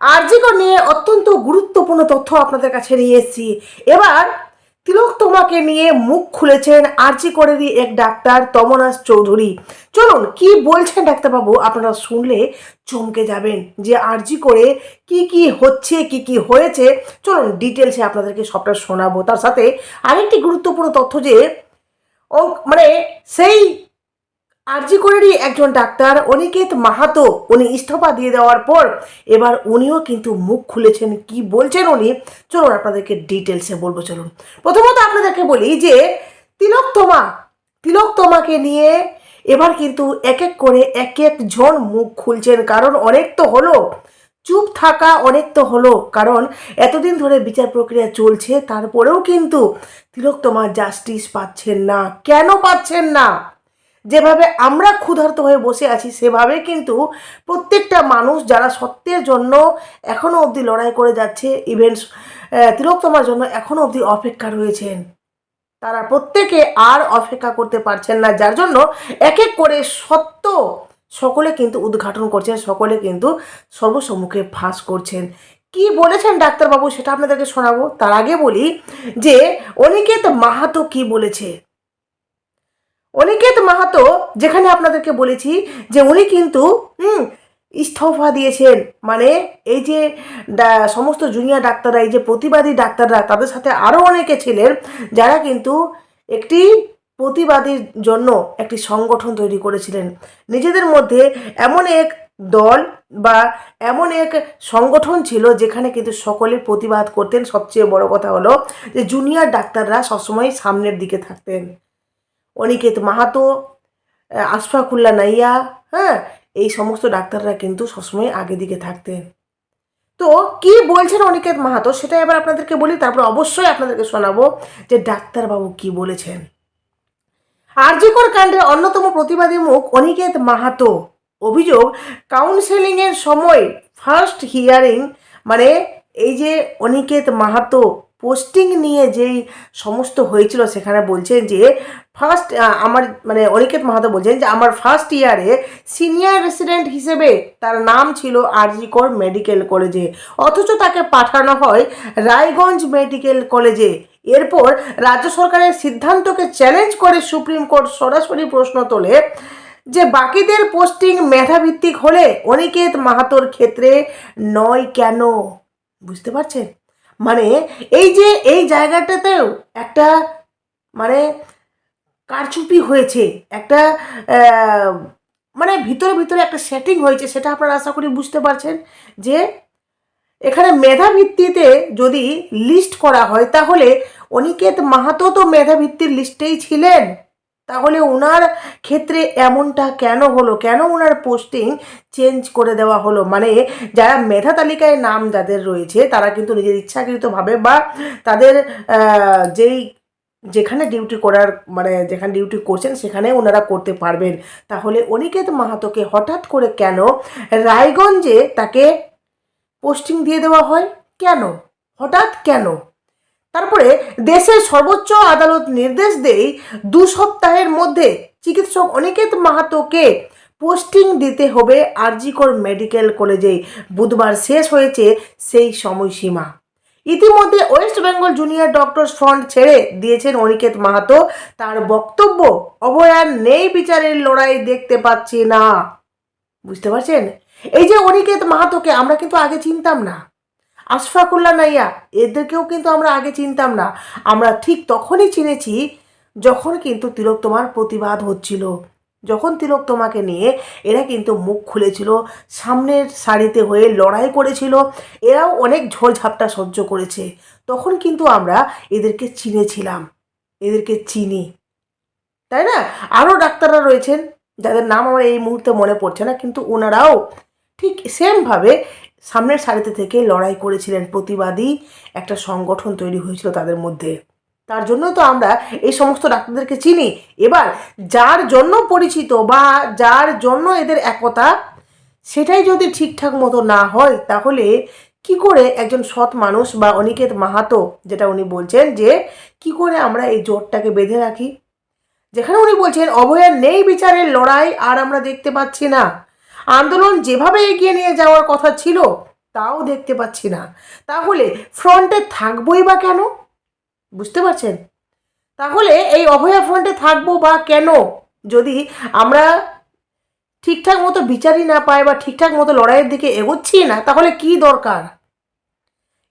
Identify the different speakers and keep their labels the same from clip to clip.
Speaker 1: আরজিকর নিয়ে অত্যন্ত গুরুত্বপূর্ণ তথ্য আপনাদের কাছে নিয়ে এসেছি। এবার তিলক তোমাকে নিয়ে মুখ খুলেছেন আরজি করেরই এক ডাক্তার তমনাস চৌধুরী। চলুন, কি বলছেন ডাক্তারবাবু? আপনারা শুনলে চমকে যাবেন যে আরজি করে কি কি হচ্ছে, কি কি হয়েছে। চলুন ডিটেলসে আপনাদেরকে সবটা শোনাবো। তার সাথে আরেকটি গুরুত্বপূর্ণ তথ্য যে মানে সেই আরজি করেরই একজন ডাক্তার, অনিকেত মাহাতো, উনি ইস্তফা দিয়ে দেওয়ার পর এবার উনিও কিন্তু মুখ খুলেছেন। কি বলছেন উনি? চলুন আপনাদেরকে ডিটেলসে বলব, চলুন। প্রথমত আপনাদেরকে বলি যে, তিলক তোমা, তিলক তোমাকে নিয়ে এবার কিন্তু এক এক করে এক এক জন মুখ খুলছেন। কারণ অনেক তো হলো, চুপ থাকা অনেক তো হলো। কারণ এতদিন ধরে বিচার প্রক্রিয়া চলছে, তারপরেও কিন্তু তিলক তোমার জাস্টিস পাচ্ছেন না। কেন পাচ্ছেন না? যেভাবে আমরা ক্ষুধার্ত হয়ে বসে আছি, সেভাবে কিন্তু প্রত্যেকটা মানুষ যারা সত্যের জন্য এখনও অবধি লড়াই করে যাচ্ছে ইভেন্টস তিলোত্তমার জন্য এখনও অবধি অপেক্ষা রয়েছেন। তারা প্রত্যেকে আর অপেক্ষা করতে পারছেন না, যার জন্য এক এক করে সত্য সকলে কিন্তু উদ্ঘাটন করছেন, সকলে কিন্তু সর্বসম্মুখে ফাঁস করছেন। কি বলেছেন ডাক্তারবাবু সেটা আপনাদেরকে শোনাবো? তার আগে বলি যে অনিকেত মাহাতো কি বলেছে? অনিকেত মাহাতো, যেখানে আপনাদেরকে বলেছি যে উনি কিন্তু ইস্তফা দিয়েছেন। মানে এই যে সমস্ত জুনিয়র ডাক্তাররা, এই যে প্রতিবাদী ডাক্তাররা, তাদের সাথে আরও অনেকে ছিলেন, যারা কিন্তু একটি প্রতিবাদীর জন্য একটি সংগঠন তৈরি করেছিলেন। নিজেদের মধ্যে এমন এক দল বা এমন এক সংগঠন ছিল যেখানে কিন্তু সকলে প্রতিবাদ করতেন। সবচেয়ে বড় কথা হলো যে জুনিয়র ডাক্তাররা সবসময় সামনের দিকে থাকতেন। অনিকেত মাহাতো আশফাকুল্লা নাইয়া হ্যাঁ এই সমস্ত ডাক্তাররা কিন্তু সবসময় আগে দিকে থাকতেন। তো কি বলছেন অনিকেত মাহাতো সেটা এবার আপনাদেরকে বলি, তারপর অবশ্যই আপনাদেরকে শোনাবো যে ডাক্তারবাবু কি বলেছেন। আরজিকর কাণ্ডের অন্যতম প্রতিবাদী মুখ অনিকেত মাহাতো। অভিযোগ কাউন্সেলিংয়ের সময় ফার্স্ট হিয়ারিং মানে এই যে অনিকেত মাহাতো পোস্টিং নিয়ে যেই সমস্ত হয়েছিল, সেখানে বলছেন যে ফার্স্ট আমার মানে অনিকেত মাহাতো বলছেন যে আমার ফার্স্ট ইয়ারে সিনিয়র রেসিডেন্ট হিসেবে তার নাম ছিল আরজিকর মেডিকেল কলেজে অথচ তাকে পাঠানো হয় রায়গঞ্জ মেডিকেল কলেজে এরপর রাজ্য সরকারের সিদ্ধান্তকে চ্যালেঞ্জ করে সুপ্রিম কোর্ট সরাসরি প্রশ্ন তোলে যে বাকিদের পোস্টিং মেধাভিত্তিক হলে অনিকেত মাহাতোর ক্ষেত্রে নয় কেন? বুঝতে পারছেন? মানে এই যে, এই জায়গাটাতেও একটা মানে কারচুপি হয়েছে। একটা মানে ভিতরে ভিতরে একটা সেটিং হয়েছে সেটা আপনারা আশা করি বুঝতে পারছেন যে এখানে মেধা ভিত্তিতে যদি লিস্ট করা হয় তাহলে অনিকেত মাহাতো তো মেধা ভিত্তির লিস্টেই ছিলেন। তাহলে ওনার ক্ষেত্রে এমনটা কেন হলো? কেন ওনার পোস্টিং চেঞ্জ করে দেওয়া হলো? মানে যারা মেধা তালিকায় নাম যাদের রয়েছে, তারা কিন্তু নিজের ইচ্ছাকৃতভাবে বা তাদের যেই যেখানে ডিউটি করার মানে যেখানে ডিউটি করছেন, সেখানে ওনারা করতে পারবেন। তাহলে অনিকেত মাহাতোকে হঠাৎ করে কেন রায়গঞ্জে তাকে পোস্টিং দিয়ে দেওয়া হয়? কেন? হঠাৎ কেন? তারপরে দেশের সর্বোচ্চ আদালত নির্দেশ দেয় দু সপ্তাহের মধ্যে চিকিৎসক অনিকেত মাহাতোকে পোস্টিং দিতে হবে আরজিকর মেডিকেল কলেজে। বুধবার শেষ হয়েছে সেই সময়সীমা। ইতিমধ্যে West Bengal junior doctors front ছেড়ে দিয়েছেন অনিকেত মাহাতো। তার বক্তব্য অভয়ার নেই বিচারের লড়াই দেখতে পাচ্ছি না। বুঝতে পারছেন? এই যে অনিকেত মাহাতোকে আমরা কিন্তু আগে চিনতাম না। আশফাকুল্লা নাইয়া, এদেরকেও কিন্তু আমরা আগে চিনতাম না। আমরা ঠিক তখনই চিনেছি যখন কিন্তু তিলক তোমার প্রতিবাদ হচ্ছিল। যখন তিলক তোমাকে নিয়ে, এরা কিন্তু মুখ খুলেছিল, সামনের সারিতে হয়ে লড়াই করেছিল, এরাও অনেক ঝড়ঝাপটা সহ্য করেছে। তখন কিন্তু আমরা এদেরকে চিনেছিলাম, এদেরকে চিনি। তাই না? আরও ডাক্তাররা রয়েছেন, যাদের নাম আমার এই মুহূর্তে মনে পড়ছে না, কিন্তু ওনারাও ঠিক সেমভাবে সামনের সারিতে থেকে লড়াই করেছিলেন। প্রতিবাদী একটা সংগঠন তৈরি হয়েছিল তাদের মধ্যে। তার জন্য তো আমরা এই সমস্ত ডাক্তারদেরকে চিনি। এবার যার জন্য পরিচিত বা যার জন্য এদের একতা, সেটাই যদি ঠিকঠাক মতো না হয়, তাহলে কি করে একজন সৎ মানুষ বা অনিকেত মাহাতো, যেটা উনি বলছেন যে, কি করে আমরা এই জোটটাকে বেঁধে রাখি? যেখানে উনি বলছেন অভয়ার নেই বিচারের লড়াই, আর আমরা দেখতে পাচ্ছি না। আন্দোলন যেভাবে এগিয়ে নিয়ে যাওয়ার কথা ছিল, তাও দেখতে পাচ্ছি না। তাহলে ফ্রন্টে থাকবই বা কেন? বুঝতে পারছেন? তাহলে এই অভয়া ফ্রন্টে থাকব বা কেন? যদি আমরা ঠিকঠাক মতো বিচারই না পাই বা ঠিকঠাক মতো লড়াইয়ের দিকে এগোচ্ছি না, তাহলে কি দরকার?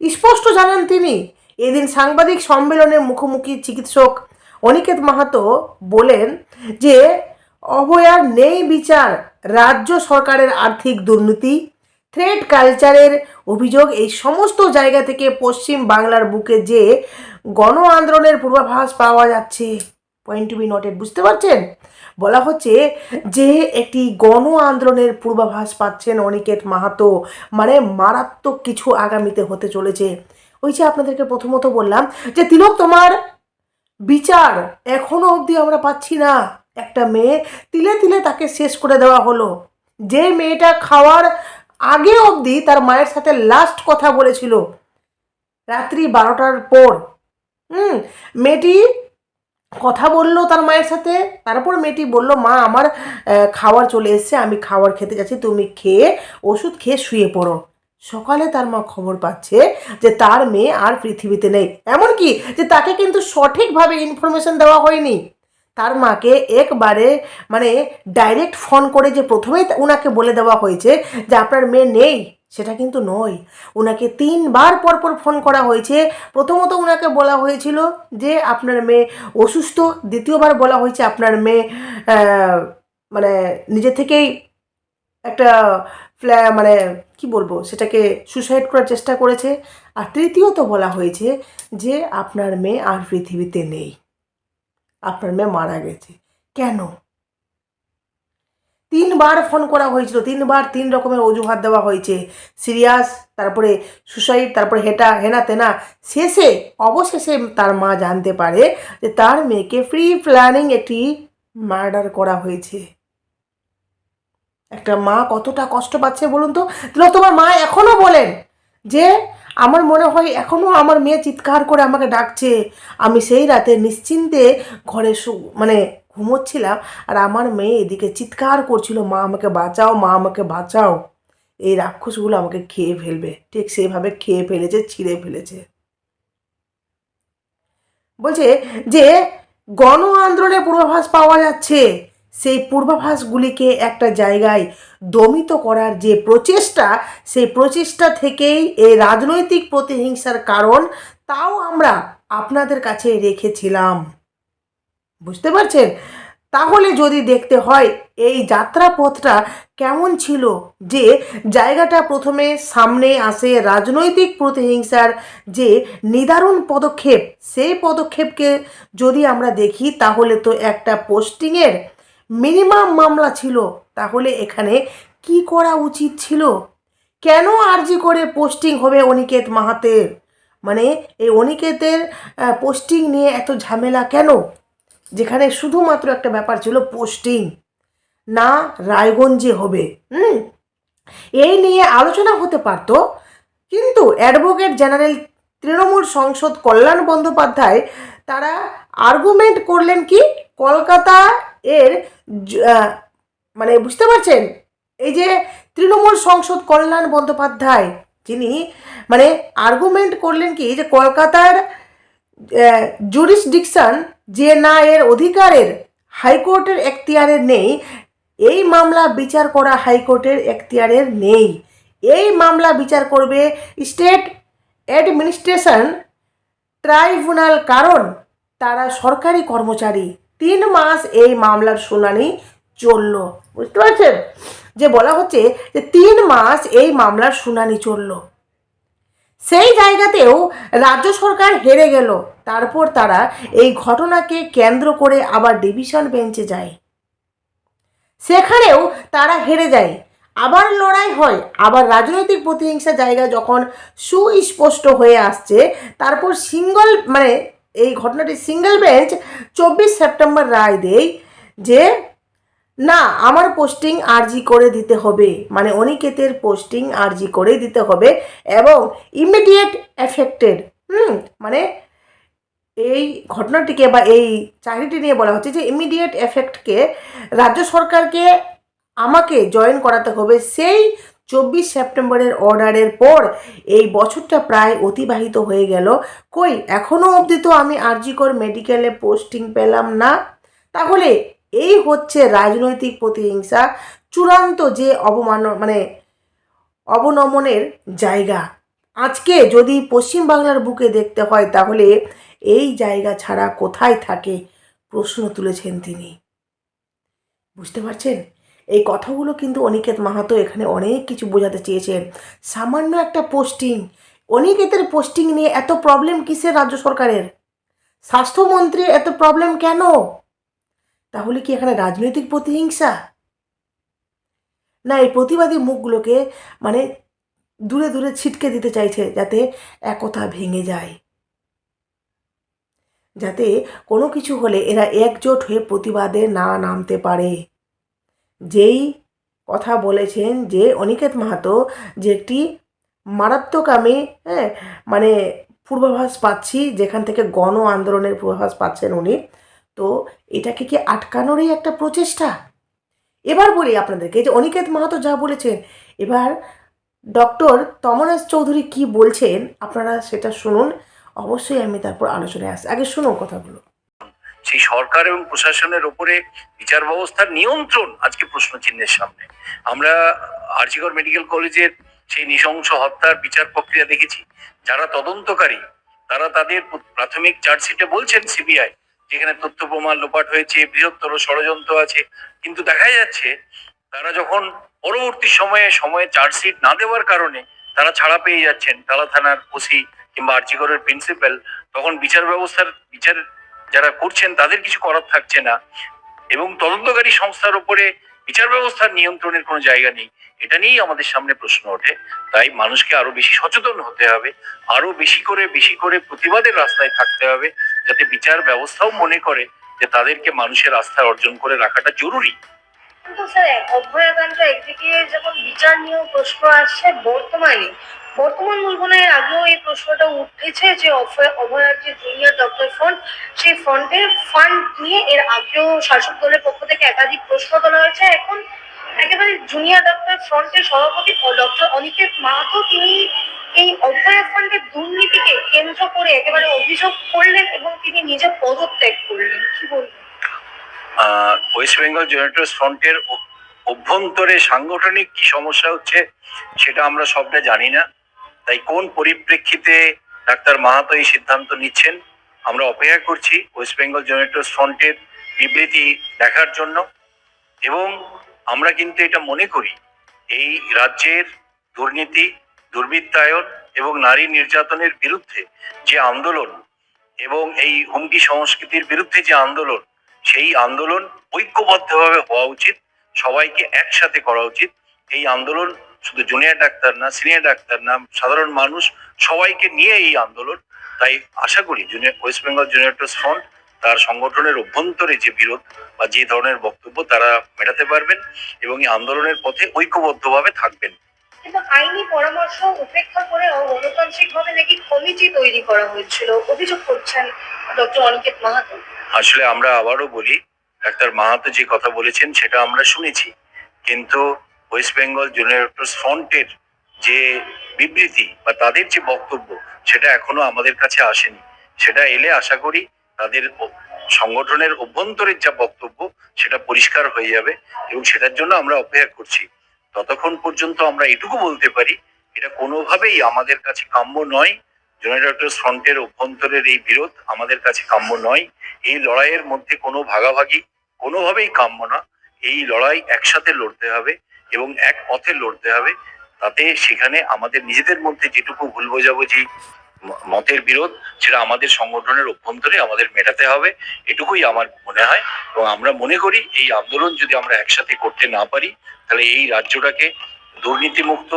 Speaker 1: স্পষ্ট জানান তিনি। এদিন সাংবাদিক সম্মেলনে মুখোমুখি চিকিৎসক অনিকেত মাহাতো বলেন যে, অভয়ার নেই বিচার রাজ্য সরকারের আর্থিক দুর্নীতি থ্রেড কালচারের অভিযোগ, এই সমস্ত জায়গা থেকে পশ্চিম বাংলার বুকে যে গণ আন্দোলনের পূর্বাভাস পাওয়া যাচ্ছে পয়েন্ট টু বি নোটেড বুঝতে পারছেন? বলা হচ্ছে যে একটি গণ আন্দোলনের পূর্বাভাস পাচ্ছেন অনিকেত মাহাতো। মানে মারাত্মক কিছু আগামীতে হতে চলেছে। ওই যে আপনাদেরকে প্রথমত বললাম যে, তিলক, তোমার বিচার এখনও অবধি আমরা পাচ্ছি না। একটা মেয়ে তিলে তিলে তাকে শেষ করে দেওয়া হলো। যে মেয়েটা খাওয়ার আগে অবধি তার মায়ের সাথে লাস্ট কথা বলেছিল। রাত্রি বারোটার পর। হুম, মেয়েটি কথা বলল তার মায়ের সাথে, তারপর মেয়েটি বলল, মা, আমার খাওয়ার চলে এসছে, আমি খাবার খেতে যাচ্ছি, তুমি খেয়ে ওষুধ খেয়ে শুয়ে পড়ো। সকালে তার মা খবর পাচ্ছে যে তার মেয়ে আর পৃথিবীতে নেই। এমনকি যে তাকে কিন্তু সঠিকভাবে ইনফরমেশন দেওয়া হয়নি। তার মাকে একবারে মানে ডাইরেক্ট ফোন করে যে প্রথমেই ওনাকে বলে দেওয়া হয়েছে যে আপনার মেয়ে নেই, সেটা কিন্তু নয়। ওনাকে তিনবার পর পর ফোন করা হয়েছে। প্রথমত ওনাকে বলা হয়েছিল যে আপনার মেয়ে অসুস্থ, দ্বিতীয়বার বলা হয়েছে আপনার মেয়ে মানে নিজে থেকেই একটা ফ্ল্যা মানে কি বলব, সেটাকে সুসাইড করার চেষ্টা করেছে। আর তৃতীয়ত বলা হয়েছে যে আপনার মেয়ে আর পৃথিবীতে নেই। আপনার মেয়ে মারা গেছে। কেন? তিনবার ফোন করা হয়েছিল। তিনবার তিন রকমের অজুহাত দেওয়া হয়েছে। সিরিয়াস, তারপরে সুসাইড, তারপরে হেটা, হেনা তেনা। শেষে, অবশেষে তার মা জানতে পারে যে তার মেয়েকে ফ্রি প্ল্যানিং একটি মার্ডার করা হয়েছে। একটা মা কতটা কষ্ট পাচ্ছে বলুন তো? তোমার মা এখনও বলেন যে আমার মনে হয় এখনও আমার মেয়ে চিৎকার করে আমাকে ডাকছে। আমি সেই রাতে নিশ্চিন্তে ঘরে মানে ঘুমোচ্ছিলাম আর আমার মেয়ে এদিকে চিৎকার করছিল, মা, আমাকে বাঁচাও, মা, আমাকে বাঁচাও। এই রাক্ষসগুলো আমাকে খেয়ে ফেলবে। ঠিক সেইভাবে খেয়ে ফেলেছে, ছিঁড়ে ফেলেছে। বলছে যে গণ আন্দোলনের পূর্বাভাস পাওয়া যাচ্ছে। সেই পূর্বাভাসগুলিকে একটা জায়গায় দমিত করার যে প্রচেষ্টা, সেই প্রচেষ্টা থেকেই এই রাজনৈতিক প্রতিহিংসার কারণ তাও আমরা আপনাদের কাছে রেখেছিলাম। বুঝতে পারছেন? তাহলে যদি দেখতে হয়, এই যাত্রাপথটা কেমন ছিল? যে জায়গাটা প্রথমে সামনে আসে রাজনৈতিক প্রতিহিংসার যে নিদারুণ পদক্ষেপ, সেই পদক্ষেপকে যদি আমরা দেখি, তাহলে তো একটা পোস্টিংয়ের মিনিমাম মামলা ছিল, তাহলে এখানে কি করা উচিত ছিল? কেন আরজি করে পোস্টিং হবে অনিকেত মাহাতের? মানে এই অনিকেতের পোস্টিং নিয়ে এত ঝামেলা কেন? যেখানে শুধুমাত্র একটা ব্যাপার ছিল পোস্টিং, না রায়গঞ্জে হবে। হুম? এই নিয়ে আলোচনা হতে পারতো, কিন্তু অ্যাডভোকেট জেনারেল তৃণমূল সংসদ কল্যাণ বন্দ্যোপাধ্যায়, তারা আর্গুমেন্ট করলেন কি? কলকাতা এর মানে বুঝতে পারছেন? এই যে তৃণমূল সংসদ কল্যাণ বন্দ্যোপাধ্যায়, যিনি মানে আর্গুমেন্ট করলেন কি যে কলকাতার জুরিসডিকশন যে না এর অধিকারের হাইকোর্টের এখতিয়ারের নেই, এই মামলা বিচার করা হাইকোর্টের এখতিয়ারের নেই। এই মামলা বিচার করবে স্টেট অ্যাডমিনিস্ট্রেশন ট্রাইব্যুনাল, কারণ তারা সরকারি কর্মচারী। তিন মাস এই মামলার শুনানি চলল। বুঝতে পারছেন? যে বলা হচ্ছে যে তিন মাস এই মামলার শুনানি চলল। সেই জায়গাতেও রাজ্য সরকার হেরে গেল। তারপর তারা এই ঘটনাকে কেন্দ্র করে আবার ডিভিশন বেঞ্চে যায়। সেখানেও তারা হেরে যায়। আবার লড়াই হয়। আবার রাজনৈতিক প্রতিহিংসা জায়গা যখন সুস্পষ্ট হয়ে আসছে, তারপর সিঙ্গল মানে এই ঘটনাটি সিঙ্গেল বেঞ্চ চব্বিশ সেপ্টেম্বর রায় দেয় যে, না, আমার পোস্টিং আরজি করে দিতে হবে। মানে অনিকেতের পোস্টিং আরজি করে দিতে হবে এবং ইমিডিয়েট এফেক্টেড হুম মানে এই ঘটনাটিকে বা এই চাকরিটি নিয়ে বলা হচ্ছে যে ইমিডিয়েট এফেক্টকে রাজ্য সরকারকে আমাকে জয়েন করাতে হবে। সেই চব্বিশ সেপ্টেম্বরের অর্ডারের পর এই বছরটা প্রায় অতিবাহিত হয়ে গেল। কই এখনও অবধি তো আমি আরজিকর মেডিকেলে পোস্টিং পেলাম না। তাহলে এই হচ্ছে রাজনৈতিক প্রতিহিংসা, চূড়ান্ত যে অবমান মানে অবনমনের জায়গা। আজকে যদি পশ্চিমবাংলার বুকে দেখতে হয়, তাহলে এই জায়গা ছাড়া কোথায় থাকে প্রশ্ন তুলেছেন তিনি। বুঝতে পারছেন? এই কথাগুলো কিন্তু অনিকেত মাহাতো এখানে অনেক কিছু বোঝাতে চেয়েছেন। সামান্য একটা পোস্টিং অনিকেতের পোস্টিং নিয়ে এত প্রবলেম কিসের রাজ্য সরকারের? স্বাস্থ্যমন্ত্রীর এত প্রবলেম কেন? তাহলে কি এখানে রাজনৈতিক প্রতিহিংসা? না, এই প্রতিবাদী মুখগুলোকে মানে দূরে দূরে ছিটকে দিতে চাইছে যাতে একতা ভেঙে যায়। যাতে কোনো কিছু হলে এরা একজোট হয়ে প্রতিবাদে না নামতে পারে। যেই কথা বলেছেন যে অনিকেত মাহাতো যে একটি মারাত্মক আমি হ্যাঁ মানে পূর্বাভাস পাচ্ছি, যেখান থেকে গণ আন্দোলনের পূর্বাভাস পাচ্ছেন উনি, তো এটাকে কি আটকানোরই একটা প্রচেষ্টা? এবার বলি আপনাদেরকে যে অনিকেত মাহাতো যা বলেছেন, এবার ডক্টর তমনাস চৌধুরী কি বলছেন, আপনারা সেটা শুনুন, অবশ্যই আমি তারপর আলোচনায় আসি আগে শুনুন কথাগুলো।
Speaker 2: সেই সরকার এবং প্রশাসনের উপরে বিচার ব্যবস্থার নিয়ন্ত্রণ আজকে প্রশ্ন চিহ্নের সামনে। আমরা আরজিগড় মেডিকেল কলেজের সেই নৃশংস হত্যার বিচার প্রক্রিয়া দেখেছি। যারা তদন্তকারী, তারা তাদের প্রাথমিক চার্জশিটে বলছেন সিবিআই, যেখানে তথ্য প্রমাণ লোপাট হয়েছে, বৃহত্তর ষড়যন্ত্র আছে। কিন্তু দেখা যাচ্ছে, তারা যখন পরবর্তী সময়ে সময়ে চার্জশিট না দেওয়ার কারণে তারা ছাড়া পেয়ে যাচ্ছেন তালা থানার ওসি কিংবা আরজিগড়ের প্রিন্সিপাল, তখন বিচার ব্যবস্থার বিচার যারা করছেন তাদের কিছু করার থাকছে না। এবং তদন্তকারী সংস্থার উপরে বিচার ব্যবস্থার নিয়ন্ত্রণের কোনো জায়গা নেই। এটা নিয়েই আমাদের সামনে প্রশ্ন ওঠে। তাই মানুষকে আরও বেশি সচেতন হতে হবে। আরও বেশি করে বেশি করে প্রতিবাদের রাস্তায় থাকতে হবে যাতে বিচার ব্যবস্থাও মনে করে যে তাদেরকে মানুষের আস্থা অর্জন করে রাখাটা জরুরি।
Speaker 3: কিন্তু স্যার অভয়াকান্ত একদিকে যেমন বিচার নিয়েও প্রশ্ন আসছে বর্তমানে বর্তমান এর আগেও এই প্রশ্নটা উঠেছে যে অভয় অভয়ার যে জুনিয়র ডক্টর ফ্রন্ট সেই ফ্রন্টের ফান্ড নিয়ে এর আগেও শাসক দলের পক্ষ থেকে একাধিক প্রশ্ন তোলা হয়েছে। এখন একেবারে জুনিয়র ডক্টর ফ্রন্টের সভাপতি ডক্টর অনিকেত মাহাতো, তিনি এই অভয়া ফান্ডের দুর্নীতিকে কেন্দ্র করে একেবারে অভিযোগ করলেন এবং তিনি নিজে পদত্যাগ করলেন। কি বলবেন?
Speaker 2: ওয়েস্ট বেঙ্গল জেনারেটর্স ফ্রন্টের অভ্যন্তরে সাংগঠনিক কি সমস্যা হচ্ছে সেটা আমরা সবটা জানি না। তাই কোন পরিপ্রেক্ষিতে ডাক্তার মাহাতো এই সিদ্ধান্ত নিচ্ছেন, আমরা অপেক্ষা করছি ওয়েস্ট বেঙ্গল জেনারেটর্স ফ্রন্টের বিবৃতি দেখার জন্য। এবং আমরা কিন্তু এটা মনে করি, এই রাজ্যের দুর্নীতি, দুর্বৃত্তায়ন এবং নারী নির্যাতনের বিরুদ্ধে যে আন্দোলন এবং এই হুমকি সংস্কৃতির বিরুদ্ধে যে আন্দোলন, সেই আন্দোলন ঐক্যবদ্ধভাবে হওয়া উচিত, সবাইকে একসাথে করা উচিত। এই আন্দোলন শুধু জুনিয়র ডাক্তার না সিনিয়র ডাক্তার না সাধারণ মানুষ সবাইকে নিয়ে এই আন্দোলন। তাই আশা করি junior West Bengal junior front তার সংগঠনের অভ্যন্তরে যে বিরোধ বা যে ধরনের বক্তব্য তারা মেটাতে পারবেন এবং এই আন্দোলনের পথে ঐক্যবদ্ধভাবে থাকবেন।
Speaker 3: কিন্তু আইনি পরামর্শ উপেক্ষা করে গণতান্ত্রিক ভাবে নাকি কমিটি তৈরি করা হয়েছিল অভিযোগ করছেন ডক্টর অনিকেত মাহাতো।
Speaker 2: আসলে আমরা আবারও বলি ডাক্তার মাহাতো যে কথা বলেছেন সেটা আমরা শুনেছি। কিন্তু ওয়েস্ট বেঙ্গল জুনিয়র ফ্রন্টের যে বিবৃতি বা তাদের যে বক্তব্য, সেটা এখনও আমাদের কাছে আসেনি। সেটা এলে আশা করি তাদের সংগঠনের অভ্যন্তরের যা বক্তব্য, সেটা পরিষ্কার হয়ে যাবে এবং সেটার জন্য আমরা অপেক্ষা করছি। ততক্ষণ পর্যন্ত আমরা এটুকু বলতে পারি, এটা কোনোভাবেই আমাদের কাছে কাম্য নয়। জেনারেটর্স ফ্রন্টের অভ্যন্তরের এই বিরোধ আমাদের কাছে কাম্য নয়। এই লড়াইয়ের মধ্যে কোনো ভাগাভাগি কোনোভাবেই কাম্য না। এই লড়াই একসাথে লড়তে হবে। এবং এক পথে লড়তে হবে, তাতে সেখানে আমাদের নিজেদের মধ্যে যেটুকু ভুল বোঝাবুঝি মতের বিরোধ, সেটা আমাদের সংগঠনের অভ্যন্তরে আমাদের মেটাতে হবে, এটুকুই আমার মনে হয়। এবং আমরা মনে করি এই আন্দোলন যদি আমরা একসাথে করতে না পারি, তাহলে এই রাজ্যটাকে দুর্নীতিমুক্ত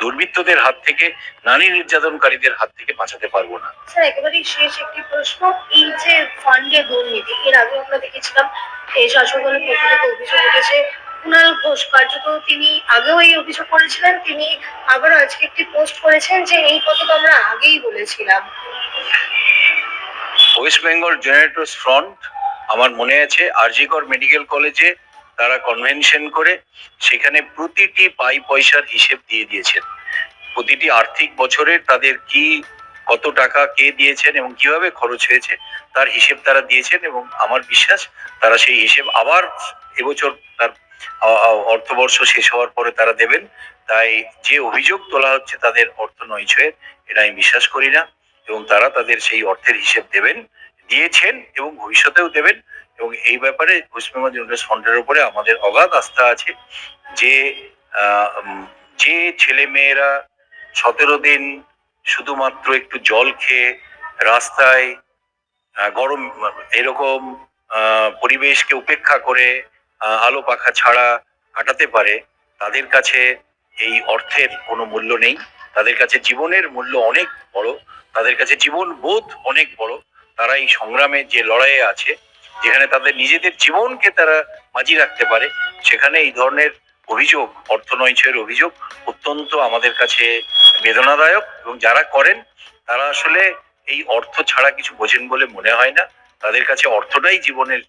Speaker 2: দুর্বৃত্তদের হাত থেকে, নারী নির্যাতনকারীদের হাত থেকে বাঁচাতে পারব না।
Speaker 3: স্যার, একেবারেই শেষ একটি প্রশ্ন। এই যে ফান্ডে দুর্নীতি, এর আগে আমরা দেখেছিলাম, এই শাসক পক্ষ থেকে অভিযোগ উঠেছে কুণাল ঘোষ কার্যত তিনি আগেও এই অভিযোগ করেছিলেন, তিনি আবারও আজকে একটি পোস্ট করেছেন যে এই কথা তো আমরা আগেই বলেছিলাম।
Speaker 2: ওয়েস্ট বেঙ্গল জেনারেটর্স ফ্রন্ট আমার মনে আছে, আরজিকর মেডিকেল কলেজে তারা কনভেনশন করে সেখানে প্রতিটি পাই পয়সার হিসেব দিয়ে দিয়েছেন। প্রতিটি আর্থিক বছরের তাদের কি, কত টাকা কে দিয়েছেন এবং কীভাবে খরচ হয়েছে তার হিসেব তারা দিয়েছেন এবং আমার বিশ্বাস তারা সেই হিসেব আবার এবছর তার অর্থবর্ষ শেষ হওয়ার পরে তারা দেবেন। তাই যে অভিযোগ তোলা হচ্ছে তাদের অর্থ নৈছয়ের এটা আমি বিশ্বাস করি না। এবং তারা তাদের সেই অর্থের হিসেব দেবেন, দিয়েছেন এবং ভবিষ্যতেও দেবেন। এবং এই ব্যাপারে পশ্চিমবঙ্গ জেনারেল ফ্রন্টের উপরে আমাদের অগাধ আস্থা আছে যে যে ছেলে মেয়েরা সতেরো দিন শুধুমাত্র একটু জল খেয়ে রাস্তায় গরম, এরকম পরিবেশকে উপেক্ষা করে আলো পাখা ছাড়া কাটাতে পারে, তাদের কাছে এই অর্থের কোনো মূল্য নেই। তাদের কাছে জীবনের মূল্য অনেক বড়, তাদের কাছে জীবন বোধ অনেক বড়। তারা এই সংগ্রামে যে লড়াইয়ে আছে, যেখানে তাদের নিজেদের জীবনকে তারা বাজি রাখতে পারে, সেখানে এই ধরনের অভিযোগ অর্থনৈতিকের অভিযোগ অত্যন্ত আমাদের কাছে বেদনাদায়ক এবং যারা করেন, তারা আসলে এই অর্থ ছাড়া কিছু বোঝেন বলে মনে হয় না। তাদের কাছে অর্থটাই জীবনের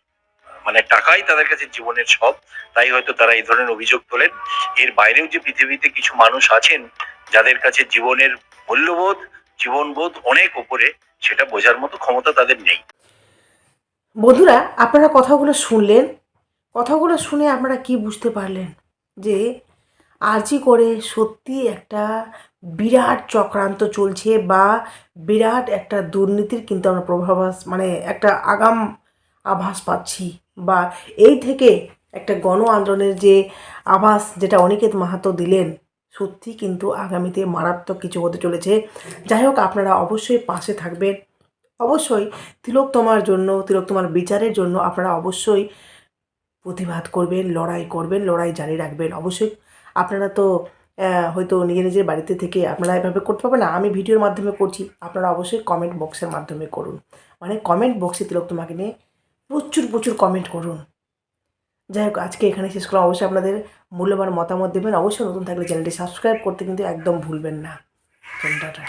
Speaker 2: মানে টাকাই তাদের কাছে জীবনের সব তাই হয়তো তারা এই ধরনের অভিযোগ তোলেন। এর বাইরেও যে পৃথিবীতে কিছু মানুষ আছেন, যাদের কাছে জীবনের মূল্যবোধ, জীবনবোধ অনেক উপরে সেটা বোঝার মতো ক্ষমতা তাদের নেই।
Speaker 1: বন্ধুরা, আপনারা কথাগুলো শুনলেন। কথাগুলো শুনে আপনারা কি বুঝতে পারলেন? যে আর্জি করে সত্যি একটা বিরাট চক্রান্ত চলছে বা বিরাট একটা দুর্নীতির কিন্তু আমরা প্রভাবাস মানে একটা আগাম আভাস পাচ্ছি বা এই থেকে একটা গণ আন্দোলনের যে আভাস যেটা অনিকেত মাহাতো দিলেন, সত্যি কিন্তু আগামীতে মারাত্মক কিছু হতে চলেছে। যাই হোক, আপনারা অবশ্যই পাশে থাকবেন। অবশ্যই তিলোত্তমার জন্য তিলোত্তমার বিচারের জন্য আপনারা অবশ্যই প্রতিবাদ করবেন, লড়াই করবেন, লড়াই জারি রাখবেন। অবশ্যই আপনারা তো হয়তো নিজের নিজের বাড়িতে থেকে আপনারা এভাবে করতে পারবেন না। আমি ভিডিওর মাধ্যমে করছি, আপনারা অবশ্যই কমেন্ট বক্সের মাধ্যমে করুন। মানে কমেন্ট বক্সে তিলোত্তমাকে নিয়ে প্রচুর প্রচুর কমেন্ট করুন। যাই হোক, আজকে এখানে শেষ করলাম। অবশ্যই আপনাদের মূল্যবান মতামত দেবেন। অবশ্যই নতুন থাকলে চ্যানেলটি সাবস্ক্রাইব করতে কিন্তু একদম ভুলবেন না। টাটা।